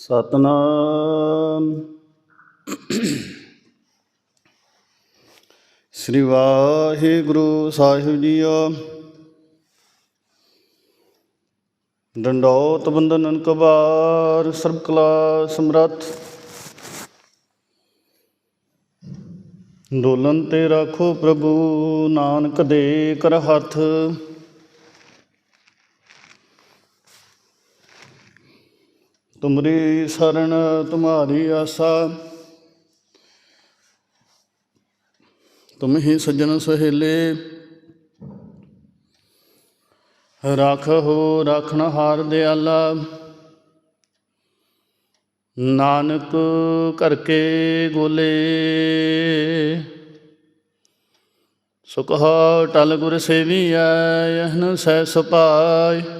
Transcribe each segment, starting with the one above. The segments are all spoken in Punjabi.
ਸਤਨਾਮ। ਸ੍ਰੀ ਵਾਹਿਗੁਰੂ ਸਾਹਿਬ ਜੀਓ। ਡੰਡੋਤ ਬੰਧਨ ਕਬਾਰ ਸਰਬ ਕਲਾ ਸਮਰੱਥ। ਡੋਲਨ ਤੇ ਰੱਖੋ ਪ੍ਰਭੂ ਨਾਨਕ ਦੇ ਕਰ ਹੱਥ। ਤੁਮਰੀ ਸਰਨ ਤੁਮਾਰੀ ਆਸਾ। ਤੁਮ ਹੀ ਸੱਜਣ ਸਹੇਲੇ। ਰਾਖੋ ਰਾਖਣ ਹਾਰ ਦਿਆਲਾ। ਨਾਨਕ ਕਰਕੇ ਗੋਲੇ। ਸੁਖਾ ਟਲ ਗੁਰ ਸੇਵੀਐ ਯਹਨ ਸਹਿ ਸੁਪਾਇ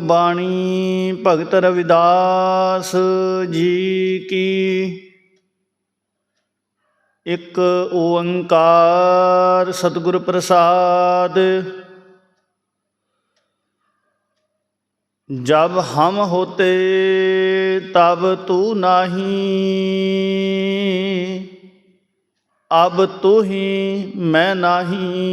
ਬਾਣੀ ਭਗਤ ਰਵਿਦਾਸ ਜੀ ਕੀ। ਇੱਕ ਓੰਕਾਰ ਸਤਿਗੁਰ ਪ੍ਰਸਾਦ। ਜਬ ਹਮ ਹੋਤੇ ਤਬ ਤੂ ਨਹੀਂ। ਅਬ ਤੂੰ ਹੀ ਮੈਂ ਨਹੀਂ।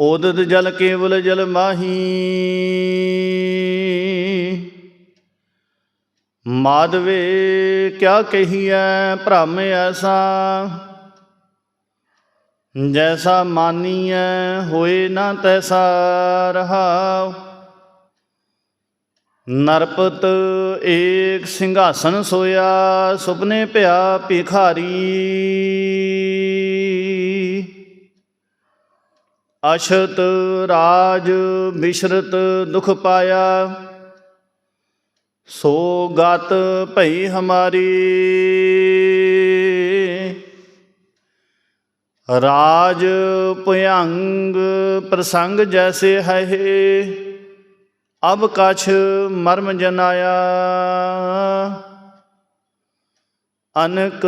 ਓਦਦ ਜਲ ਕੇਵਲ ਜਲ ਮਾਹੀ। ਮਾਦਵੇ ਕਿਆ ਕਹੀਐ ਭ੍ਰਮ ਐਸਾ? ਜੈਸਾ ਮਾਨੀਐ, ਹੋਏ ਨਾ ਤੈਸਾ ਰਹਾਉ। ਨਰਪਤ ਏਕ ਸਿੰਘਾਸਨ ਸੋਇਆ, ਸੁਪਨੇ ਭਿਆ ਭਿਖਾਰੀ। ਅਸ਼ਤ ਰਾਜ ਬਿਸ਼ਰਤ ਦੁਖ ਪਾਇਆ। ਸੋ ਗਤ ਭਈ ਹਮਾਰੀ। ਰਾਜ ਭਯੰਗ ਪ੍ਰਸੰਗ ਜੈਸੇ ਹੈ। ਅਬ ਕਛ ਮਰਮ ਜਨਾਇਆ। ਅਨਕ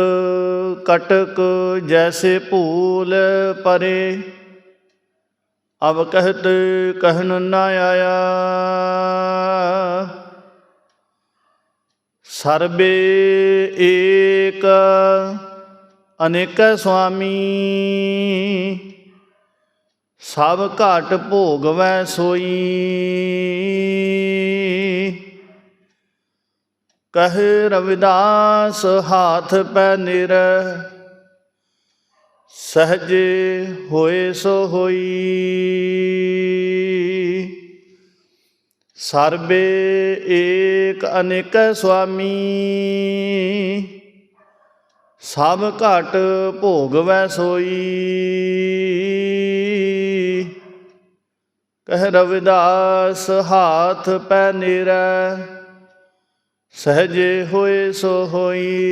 ਕਟਕ ਜੈਸੇ ਭੂਲ ਪਰੇ। ਅਬ ਕਹਿਤ ਕਹਿਨ ਨਾ ਆਇਆ। ਸਰਬੇ ਏਕ ਅਨੇਕ ਸੁਆਮੀ, ਸਭ ਘਾਟ ਭੋਗਵੈ ਸੋਈ। ਕਹੇ ਰਵਿਦਾਸ, ਹਾਥ ਪੈ ਨਿਰ ਸਹਜੇ ਹੋਏ ਸੋ ਹੋਈ। ਸਰਬੇ ਏਕ ਅਨੇਕ ਸੁਆਮੀ। ਸਭ ਘਟ ਭੋਗਵੈ ਸੋਈ। ਕਹਿ ਰਵਿਦਾਸ, ਹਾਥ ਪੈ ਨਿਰੈ। ਸਹਜੇ ਹੋਏ ਸੋ ਹੋਈ।